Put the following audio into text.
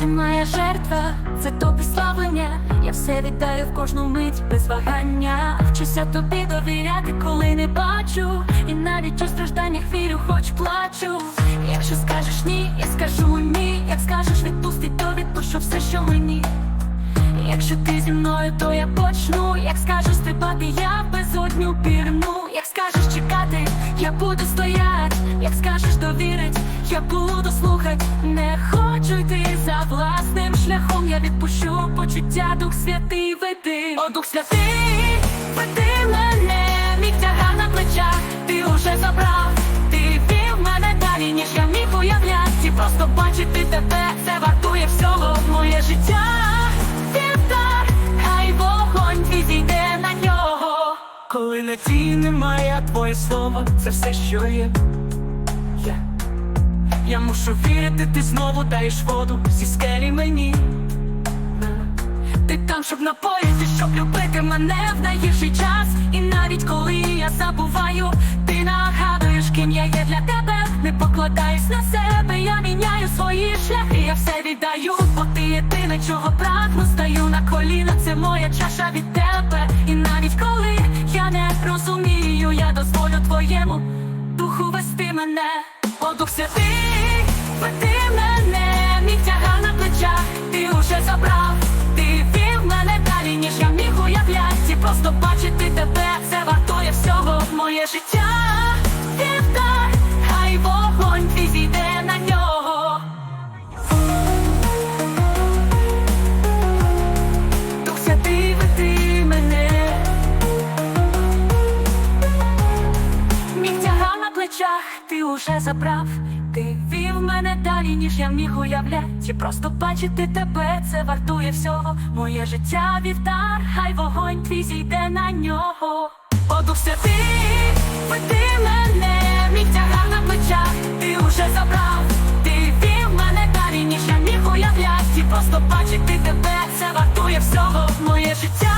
подяка, це тобі славлення. Я все віддаю в кожну мить без вагання. Вчуся тобі довіряти, коли не бачу. І навіть у стражданнях вірю, хоч плачу. Якщо скажеш ні, я скажу ні. Як скажеш відпустить, то відпущу все, що мені. Якщо ти зі мною, то я почну. Як скажеш стрибати, я безодню пірну. Як скажеш чекати, я буду стоять. Як скажеш довірить, я буду слухать. Не хочу йти за власним шляхом. Я відпущу почуття, Дух Святий веди. О, Дух Святий, веди мене, мій тягар на плечах, ти уже забрав. Ти вів мене далі, ніж я міг уявляти. Просто бачити тебе, це вартує всього моє життя. Вівтар, хай вогонь твій зійде на нього. Коли надії немає, твоє слово це все, що є. Я, мушу вірити, ти знову даєш воду зі скелі мені. Ти там, щоб напоїти, щоб любити мене в найгірший час. І навіть коли я забуваю, ти нагадуєш, ким я є для тебе. Не покладаюсь на себе, я міняю свої шляхи, я все віддаю, бо ти єдине, чого прагну, стаю на коліна, це моя чаша від тебе. І навіть коли я не розумію, я дозволю твоєму духу вести мене, о дух святий, тягар на плечах, ти уже забрав, ти вів мене далі, ніж я міг уявляти. Просто бачити тебе, це вартує всього моє життя. Вівтар, хай вогонь твій на нього. Дух святий, мене. Мій на плечах, ти уже забрав. Ти вів мене далі, ніж я міг уявляти просто бачити тебе, це вартує всього. Моє життя вівтар, хай вогонь твій зійде на нього. Оду все ти, веди мене, мій тягар на плечах, ти уже забрав, ти вів мене далі, ніж я міг уявляти просто бачити тебе, це вартує всього, моє життя.